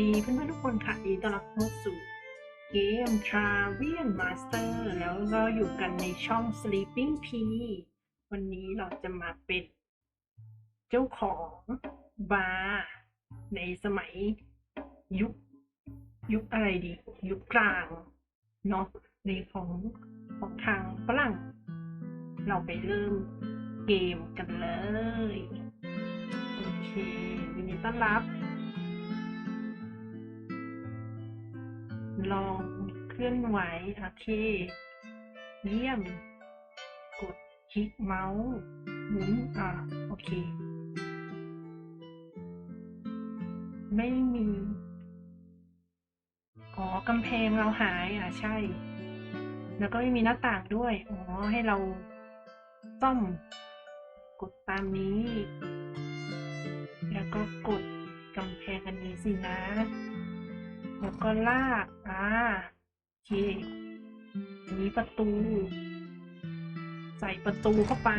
ดีเพื่อนๆทุกคนค่ะยินดีต้อนรับเข้าสู่เกม Travian Master แล้วเราอยู่กันในช่อง Sleeping P วันนี้เราจะมาเป็นเจ้าของบาร์ในสมัยยุคยุคอะไรดี ยุคกลางเนาะในของของทางฝรั่ง เราไปเริ่มเกมกันเลย โอเคยินดีต้อนรับ ลองเคลื่อนไหวโอเค เยี่ยม กดคลิกเมาส์หมุนอ่าโอเค ไม่มี อ๋อกำแพงเราหายอะใช่ แล้วก็ไม่มีหน้าต่างด้วย อ๋อ ให้เราซ่อม กดตามนี้ แล้วก็กดกำแพงอันนี้สินะ แล้วก็ลาก อ่าโอเคอันนี้ประตู ใส่ประตูเข้าไป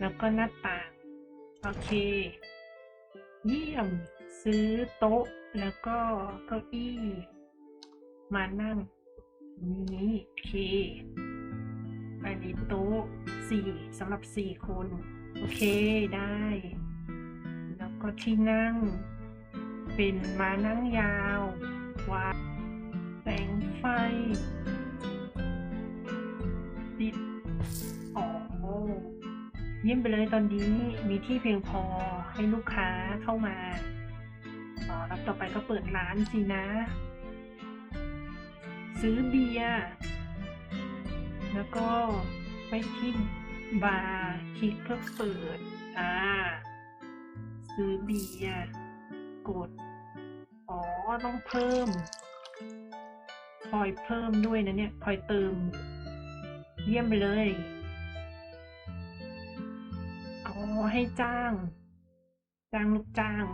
แล้วก็หน้าต่าง โอเค เยี่ยม ซื้อโต๊ะ แล้วก็เก้าอี้ มานั่ง นี้ โอเคอันนี้โต๊ะสี่สำหรับสี่คน โอเคได้ แล้วก็ที่นั่ง เป็นมานั่งยาว วาแสงไฟ ติดอ๋อเยี่ยมไปเลยตอนนี้มีที่เพียงพอให้ลูกค้าเข้ามาอ๋อแล้วต่อไปก็เปิดร้านสินะ ซื้อเบียร์แล้วก็ไปที่บาร์คลิกเพื่อเปิด อ่า ซื้อเบียร์กด อ๋อต้องเพิ่มพอยเพิ่มด้วยนะเนี่ยพอยเติม เยี่ยมเลยอ๋อให้จ้าง จ้างลูกจ้าง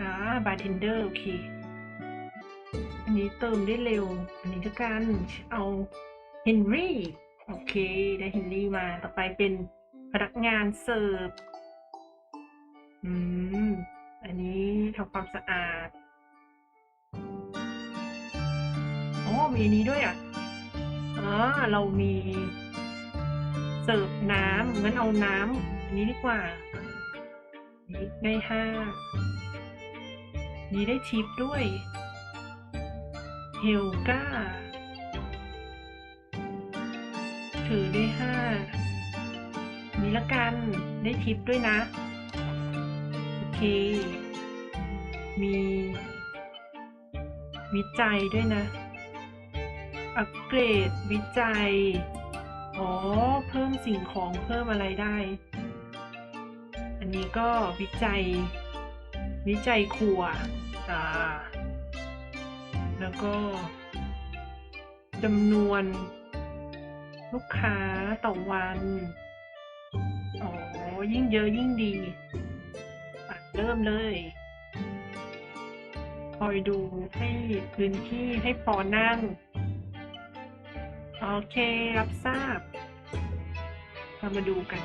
อ่าบาร์เทนเดอร์โอเค อันนี้เติมได้เร็ว อันนี้ก็การเอาเฮนรี่โอเค ได้เฮนรี่มา ต่อไปเป็นพนักงานเสิร์ฟ อืม อันนี้ทำความสะอาด มีอันนี้ด้วยอะอ๋อเรามีเสิร์ฟน้ำงั้นเอาน้ำอันนี้ดีกว่านี่ได้ห้านี่ได้ทิปด้วยเฮลก้าถือได้ห้านี่ละกันได้ทิปด้วยนะ โอเค มีวิจัยด้วยนะ อัปเกรดวิจัย อ๋อ เพิ่มสิ่งของเพิ่มอะไรได้ อันนี้ก็วิจัย วิจัยครัว อ่า แล้วก็จำนวน ลูกค้าต่อวัน อ๋อ ยิ่งเยอะยิ่งดีเริ่มเลยคอยดูให้พื้นที่ให้พอนั่ง โอเค รับทราบ เรามาดูกัน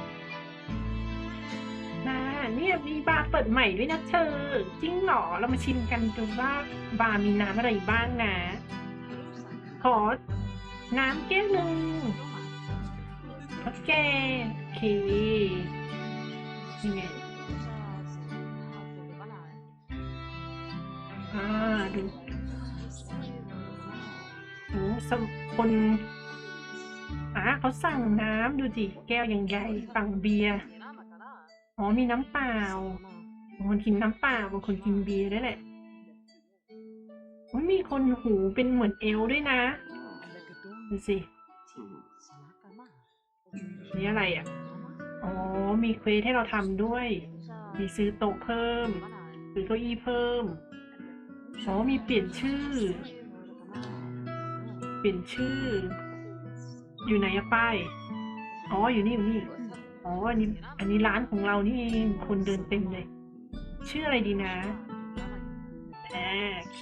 นะเนี่ยมีบาร์เปิดใหม่ด้วยนะเธอ จริงเหรอ เรามาชิมกันดูว่าบาร์มีน้ำอะไรบ้างนะ ขอ น้ำแก้วหนึ่งโอเคโอเคนี่ไงอ่าดูโอ้สมคน เขาสั่งน้ำดูสิแก้วยังใหญ่สั่งเบียร์อ๋อมีน้ำเปล่าบางคนกินน้ำเปล่าบางคนกินเบียร์ด้วยแหละมีคนหูเป็นเหมือนเอลด้วยนะดูสินี่อะไรอะอ๋อมีเควสให้เราทำด้วย มีซื้อโต๊ะเพิ่มซื้อเก้าอี้เพิ่มอ๋อมีเปลี่ยนชื่อ เปลี่ยนชื่อ อยู่ไหนอะป้าย อ๋อ อยู่นี่อยู่นี่ อ๋อ อันนี้ อันนี้ร้านของเรานี่เองคนเดินเต็มเลย ชื่ออะไรดีนะอ่าโอเค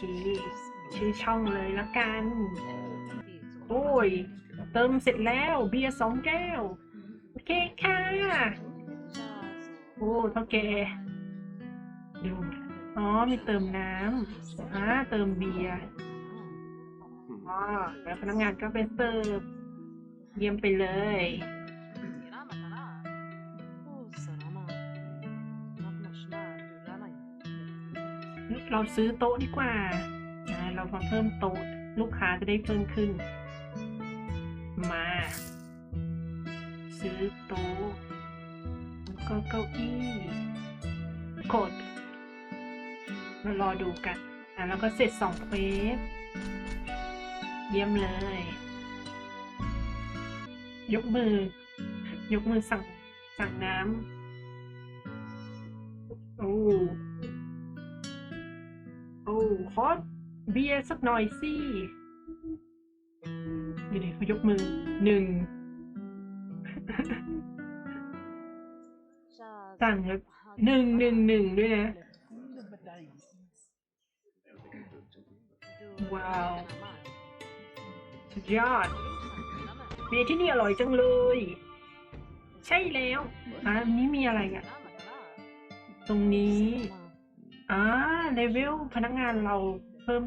ชื่อช่องเลยละกัน โอ้ย เติมเสร็จแล้ว เบียร์สองแก้ว โอเคค่ะ โอ้เท่าแกดู อ๋อ มีเติมน้ำอ่าเติมเบียร์อ๋อแล้วพนักงานก็ไปเสิร์ฟ เยี่ยมไปเลย เราซื้อโต๊ะดีกว่า เรามาเพิ่มโต๊ะ ลูกค้าจะได้เพิ่มขึ้น มา ซื้อโต๊ะแล้วก็เก้าอี้กดมารอดูกัน อะ แล้วก็เสร็จสองเฟสเยี่ยมเลย ยกมือ ยกมือสั่งสั่งน้ำโอ้โอ้ขอเบียร์สักหน่อยสินี่เลยเขายกมือหนึ่งสั่งแล้วหนึ่งหนึ่งหนึ่งด้วยนะ ว้าวสุดยอด เบียร์ที่นี่อร่อยจังเลย ใช่แล้วอะอันนี้มีอะไรอะ ตรงนี้อ่าเลเวลพนักงานเราเพิ่ม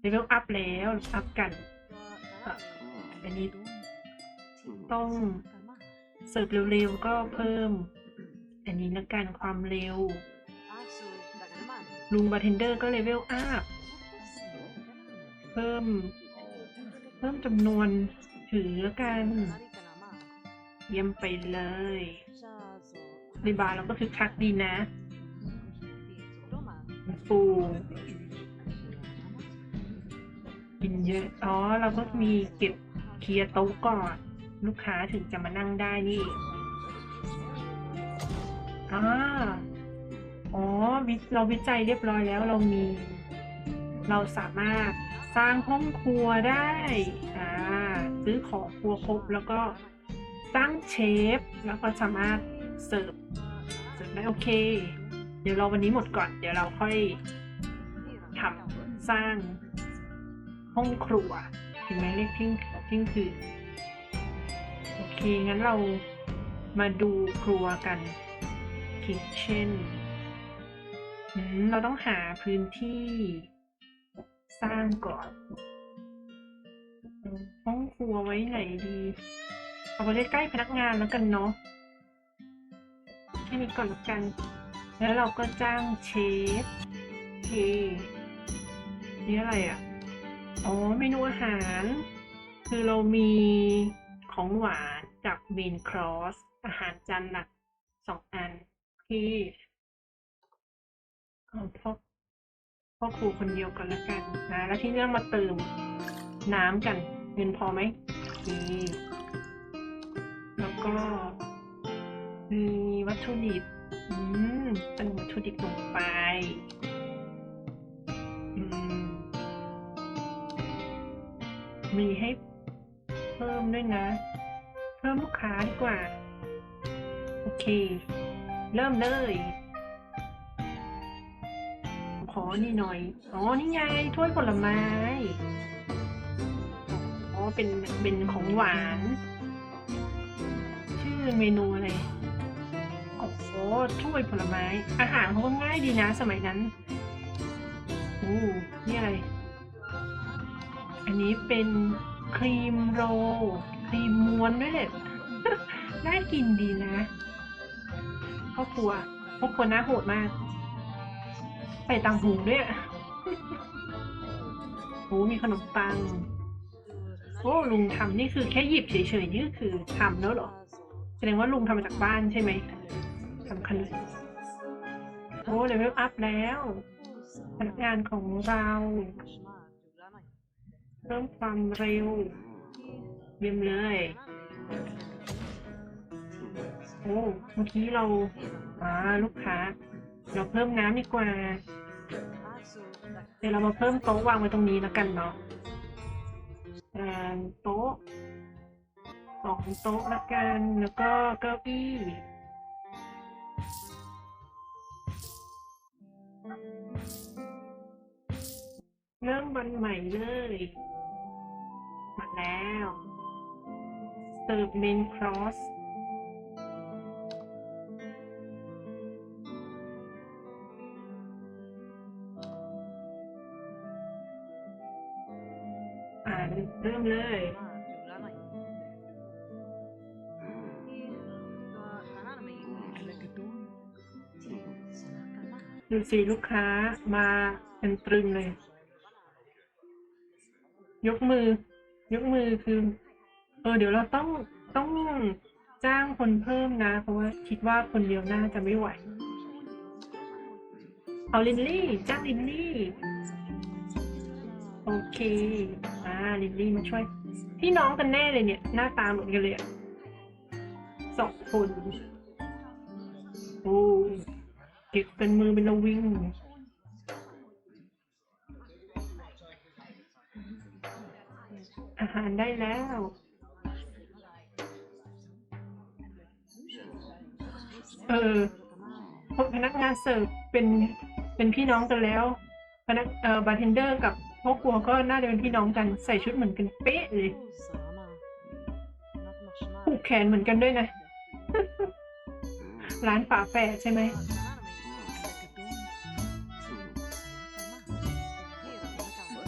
เลเวลอัพแล้วอัพกันอันนี้ต้องเสิร์ฟเร็วๆก็เพิ่ม อันนี้ละกันความเร็วลุงบาร์เทนเดอร์ก็เลเวลอัพเพิ่ม เพิ่มจำนวน ถือกัน เยี่ยมไปเลย ในบาร์เราก็คือคักดีนะฟูกินเยอะ อ๋อ เราก็มีเก็บเคลียร์โต๊ะก่อน ลูกค้าถึงจะมานั่งได้นี่อ๋อวิเราวิจัยเรียบร้อยแล้วเรามี เราสามารถสร้างห้องครัวได้ อ่า ซื้อของครัวครบ แล้วก็สร้างเชฟ แล้วก็สามารถเสิร์ฟเสิร์ฟได้โอเค เดี๋ยวเราวันนี้หมดก่อน เดี๋ยวเราค่อยทำสร้างห้องครัวถึงแม้เรียกทิ้งทิ้งคือโอเค งั้นเรามาดูครัวกัน kitchen อืมเราต้องหาพื้นที่สร้างก่อน ห้องครัวไว้ไหนดี เอาไว้ใกล้พนักงานแล้วกันเนาะแค่นี้ก่อนละกัน แล้วเราก็จ้างเชฟโอเคนี่อะไรอะ อ๋อ เมนูอาหาร คือเรามีของหวานกับเมนครอส อาหารจานหลักสองอันที่เอาพ่อพ่อครูคนเดียวกันละกันนะ แล้วที่นี่เรามาเติมน้ำกัน เงินพอไหมนี่แล้วก็มีวัตถุดิบ อืมเติมวัตถุดิบลงไป อืม มีให้เพิ่มด้วยนะ เพิ่มลูกค้าดีกว่า โอเค เริ่มเลยขอนี่หน่อย อ๋อ นี่ไง ถ้วยผลไม้ อ๋อเป็นเป็นของหวาน ชื่อเมนูอะไรโอ้โหถ้วยผลไม้ อาหารเขาก็ง่ายดีนะสมัยนั้นโอ้นี่อะไร อันนี้เป็นครีมโรลครีมม้วนด้วยแหละน่ากินดีนะครอบครัวครอบครัวน่าโหดมากใส่ตังหูด้วยโอ้มีขนมปัง โอ้ลุงทำนี่คือแค่หยิบเฉยๆนี่ก็คือทำแล้วเหรอ แสดงว่าลุงทำมาจากบ้านใช่ไหมทำขนมโอ้เลเวลอัพแล้วพนักงานของเราเพิ่มความเร็ว เยี่ยมเลย โอ้เมื่อกี้เราอ่าลูกค้า เราเพิ่มน้ำดีกว่า เดี๋ยวเรามาเพิ่มโต๊ะวางไว้ตรงนี้แล้วกันเนาะ อ่าโต๊ะสองโต๊ะละกัน แล้วก็เก้าอี้เริ่มวันใหม่เลยมาแล้วเสิมเมนครอส เลยดูสิลูกค้ามาเป็นตรึงเลย ยกมือ ยกมือคือ เออ เดี๋ยวเราต้องต้องจ้างคนเพิ่มนะ เพราะว่าคิดว่าคนเดียวน่าจะไม่ไหว เอาลินลี่ จ้างลินลี่ โอเค ลินลี่มาช่วย พี่น้องกันแน่เลยเนี่ย หน้าตาเหมือนกันเลยอะสองคนโอ้เก็บเป็นมือเป็นระวิงอาหารได้แล้วเออพวกพนักงานเสิร์ฟเป็นเป็นพี่น้องกันแล้ว พนักเอ่อบาร์เทนเดอร์กับ พ่อครัวก็น่าจะเป็นพี่น้องกันใส่ชุดเหมือนกันเป๊ะเลยผูกแขนเหมือนกันด้วยนะ ร้านฝาแฝดใช่ไหม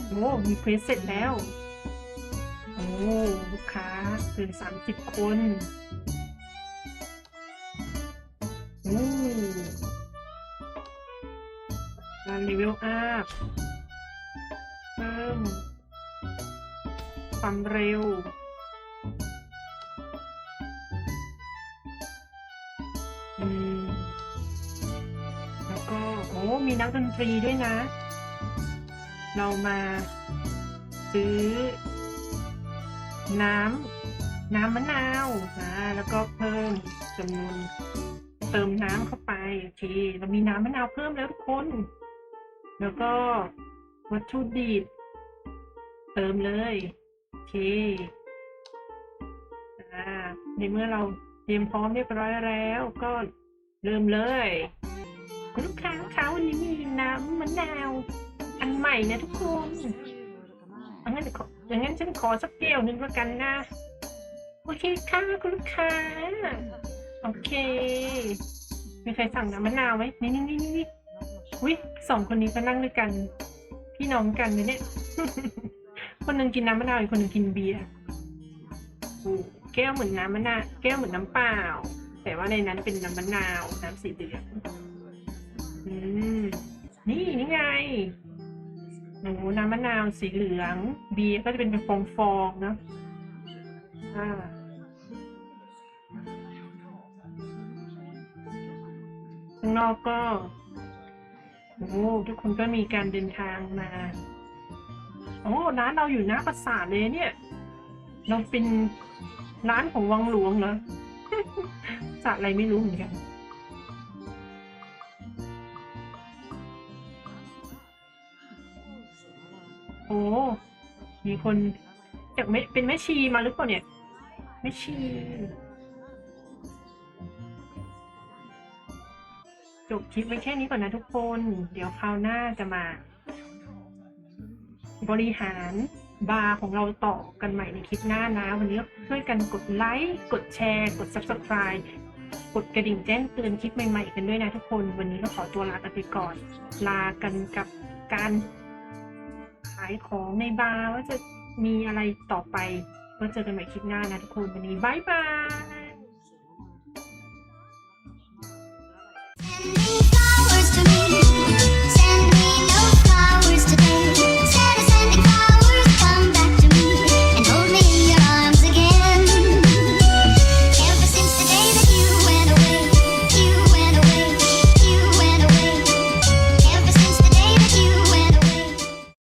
โอ้มีเควสเสร็จแล้ว โอ้ลูกค้าเกินสามสิบคนโอ้การรีวิวอัพ ความเร็วอืมแล้วก็ โอ้ มีนักดนตรีด้วยนะ เรามาซื้อ น้ำ น้ำมะนาวนะแล้วก็เพิ่มจำนวนเติมน้ำเข้าไปโอเคเรามีน้ำมะนาวเพิ่มแล้วทุกคน แล้วก็วัตถุดิบเติมเลย เคอ่าในเมื่อเราเตรียมพร้อมเรียบร้อยแล้วก็เริ่มเลย คุณลูกค้าคะวันนี้มีน้ำมะนาว อันใหม่นะทุกคนอังั้นออย่างนั้นฉันขอสักแก้วนึงแล้วกันนะ โอเคค่ะคุณลูกค้า โอเค มีใครสั่งน้ำมะนาวไหมนี่นี่นี่นี่วิสองคนนี้ก็นั่งด้วยกัน พี่น้องกันเลยเนี่ย คนหนึ่งกินน้ำมะนาวอีกคนหนึ่งกินเบียร์โอ้แก้วเหมือนน้ำมะนาวแก้วเหมือนน้ำเปล่า แต่ว่าในนั้นเป็นน้ำมะนาวน้ำสีเหลืองอืมนี่นี่ไงโอ้น้ำมะนาวสีเหลือง เบียร์ก็จะเป็นเป็นฟองๆเนอะอ่าข้างนอกก็ โอ้ทุกคนก็มีการเดินทางมาโอ้ร้านเราอยู่หน้าปราสาทเลยเนี่ย เราเป็นร้านของวังหลวงเหรอศาสตร์อะไรไม่รู้เหมือนกัน โอ้ มีคนจากไม่เป็นแม่ชีมาหรือเปล่าเนี่ยแม่ชีจบคลิปไว้แค่นี้ก่อนนะทุกคน เดี๋ยวคราวหน้าจะมา บริหารบาร์ของเราต่อกันใหม่ในคลิปหน้านะ วันนี้ช่วยกันกดไลค์ กดแชร์ กด subscribe กดกระดิ่งแจ้งเตือนคลิปใหม่ๆกันด้วยนะทุกคน วันนี้ก็ขอตัวลากันไปก่อน ลากันกับการขายของในบาร์ว่าจะมีอะไรต่อไปก็เจอกันใหม่คลิปหน้านะทุกคน วันนี้บายบาย